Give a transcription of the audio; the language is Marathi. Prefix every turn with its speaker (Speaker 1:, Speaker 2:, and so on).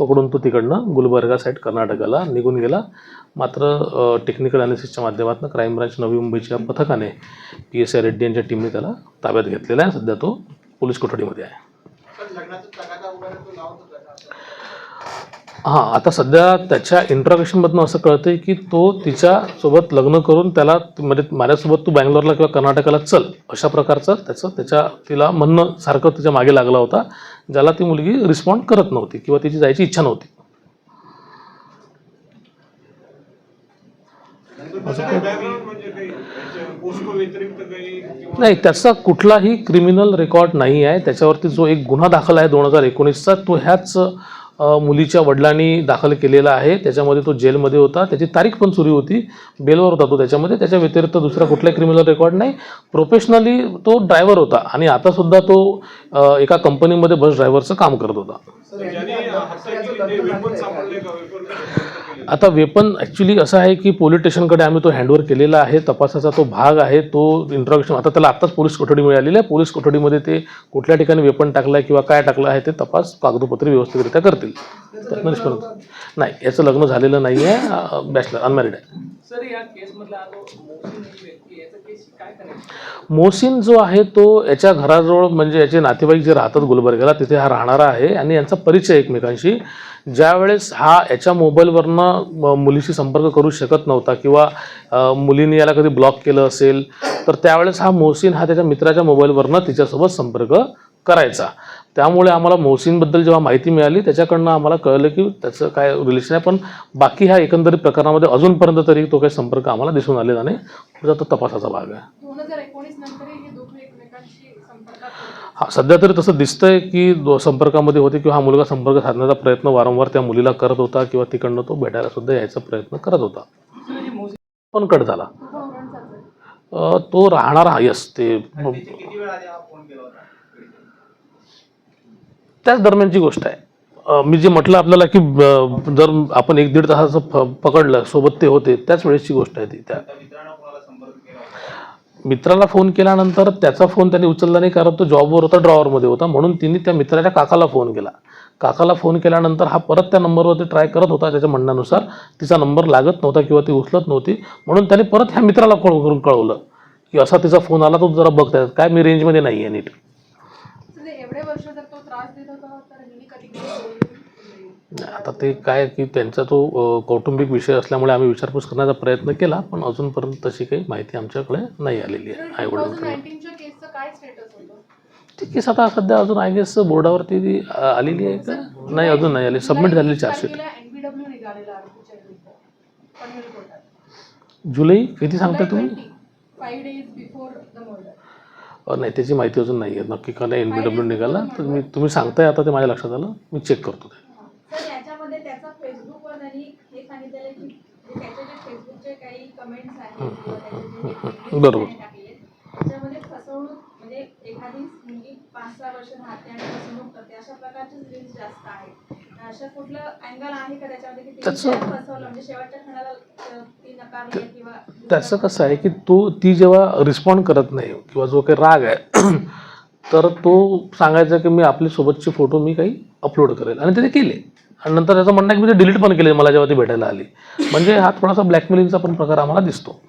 Speaker 1: पकडून तो तिकडनं गुलबर्गा साईड कर्नाटकाला निघून गेला. मात्र टेक्निकल अनालिसिसच्या माध्यमातून क्राईम ब्रांच नवी मुंबईच्या पथकाने पी एस आय रेड्डी यांच्या टीमने त्याला ताब्यात घेतलेला आहे. सध्या तो पोलीस कोठडीमध्ये आहे. हां आता सध्या त्याच्या इंट्रोगेशनमधनं असं कळतंय की तो तिच्यासोबत लग्न करून त्याला म्हणजे माझ्यासोबत तू बँगलोरला किंवा कर्नाटकाला चल अशा प्रकारचं त्याचं त्याच्या तिला म्हणणं सारखं तिच्यामागे लागला होता ज्याला ती मुलगी रिस्पॉन्ड करत नव्हती किंवा तिची जायची इच्छा नव्हती. नाही त्याचा कुठलाही क्रिमिनल रेकॉर्ड नाही आहे त्याच्यावरती जो एक गुन्हा दाखल आहे दोन हजार एकोणीसचा तो ह्याच मुलीच्या वडिलांनी दाखल केलेला आहे. त्याच्यामध्ये तो जेलमध्ये होता. त्याची तारीख पण सुरू होती. बेलवर होता तो त्याच्यामध्ये. त्याच्या व्यतिरिक्त दुसरा कुठलाही क्रिमिनल रेकॉर्ड नाही. प्रोफेशनली तो ड्रायव्हर होता आणि आता सुद्धा तो एका कंपनीमध्ये बस ड्रायव्हरचं काम करत होता. आता वेपन ॲक्च्युली असं आहे की पोलीस स्टेशनकडे आम्ही तो हँडओव्हर केलेला आहे. तपासाचा तो भाग आहे. तो इंट्रोगेशन आता त्याला आत्ताच पोलीस कोठडी मिळालेली आहे. पोलीस कोठडीमध्ये ते कुठल्या ठिकाणी वेपन टाकलं आहे किंवा काय टाकलं आहे ते तपास कागदोपत्री व्यवस्थितरित्या करतील. त्यातनं निष्पन्न नाही याचं लग्न झालेलं नाही आहे. बॅचलर अनमॅरिड आहे
Speaker 2: मोहसिन
Speaker 1: जो आहे तो याच्या घराजवळ म्हणजे याचे नातेवाईक जे राहतात गुलबर्ग्याला तिथे हा राहणारा आहे आणि यांचा परिचय एकमेकांशी. ज्यावेळेस हा याच्या मोबाईलवरनं मुलीशी संपर्क करू शकत नव्हता किंवा मुलीने याला कधी ब्लॉक केलं असेल तर त्यावेळेस हा मोहसिन हा त्याच्या मित्राच्या मोबाईलवरनं तिच्यासोबत संपर्क करायचा. त्यामुळे आम्हाला मोहसिनबद्दल जेव्हा माहिती मिळाली त्याच्याकडनं आम्हाला कळलं की त्याचं काय रिलेशन आहे पण बाकी ह्या एकंदरीत प्रकरणामध्ये अजूनपर्यंत तरी तो काही संपर्क आम्हाला दिसून आलेला नाही. पुढचा तो तपासाचा भाग आहे.
Speaker 3: हे दोघे एकमेकांशी संपर्कात होते.
Speaker 1: हा सध्या तरी तसं दिसतंय की दो संपर्कामध्ये होते किंवा हा मुलगा संपर्क साधण्याचा प्रयत्न वारंवार त्या मुलीला करत होता किंवा तिकडनं तो भेटायला सुद्धा यायचा प्रयत्न करत होता.
Speaker 2: हे
Speaker 1: पण कट झाला.
Speaker 3: तो गौरणचाच आहे.
Speaker 1: अ, तो राहणारा यस ते त्याच दरम्यानची गोष्ट आहे. मी जे म्हटलं आपल्याला की जर आपण एक दीड तासाचं फ- पकडलं सोबत ते होते त्याच वेळेसची गोष्ट आहे ती. त्या मित्राला फोन केल्यानंतर त्याचा फोन त्याने उचलला नाही कारण तो जॉबवर होता ड्रॉवरमध्ये होता म्हणून तिने त्या मित्राच्या काकाला फोन केला. काकाला फोन केल्यानंतर हा परत त्या नंबरवरती ट्राय करत होता त्याच्या म्हणण्यानुसार. तिचा नंबर लागत नव्हता किंवा ती उचलत नव्हती म्हणून त्याने परत ह्या मित्राला कॉल करून कळवलं की असा तिचा फोन आला तो जरा बघताय काय मी रेंजमध्ये नाही आहे नीट
Speaker 3: एवढे वर्ष
Speaker 1: आता ते काय की त्यांचा तो कौटुंबिक विषय असल्यामुळे आम्ही विचारपूस करण्याचा प्रयत्न केला पण अजूनपर्यंत तशी काही माहिती आमच्याकडे नाही आलेली आहे आई वडिलांकडे केस आता सध्या अजून आय गेस बोर्डावरती आलेली आहे का? नाही अजून नाही आली सबमिट झालेली चार्जशीट जुलै किती सांगता तुम्ही? नाही त्याची माहिती अजून नाही आहे. नक्की का नाही एन बी डब्ल्यू निघाला. तर मी तुम्ही सांगताय आता ते माझ्या लक्षात आलं. मी चेक करतो ते. बरोबर.
Speaker 4: म्हणजे एखादी मुलगी पाच सहा वर्ष राहते आणि फसवणूक करते. अशा प्रकारचे रील्स जास्त आहेत. अशा कुठलं अँगल आहे का त्याच्यामध्ये की तिने
Speaker 1: त्याचं-
Speaker 4: तिला फसवलं? म्हणजे शेवटच्या क्षणाला अं, ती नकारली किंवा
Speaker 1: त्याचं कसं आहे की तो ती जेव्हा रिस्पॉन्ड करत नाही किंवा जो काही राग आहे तर तो सांगायचा की मी आपल्या सोबतचे फोटो मी काही अपलोड करेल. आणि ते ते केले. आणि नंतर त्याचं म्हणणं आहे की मी ते डिलीट पण केले मला जेव्हा ती भेटायला आली. म्हणजे हा थोडासा ब्लॅकमेलिंगचा पण प्रकार आम्हाला दिसतो.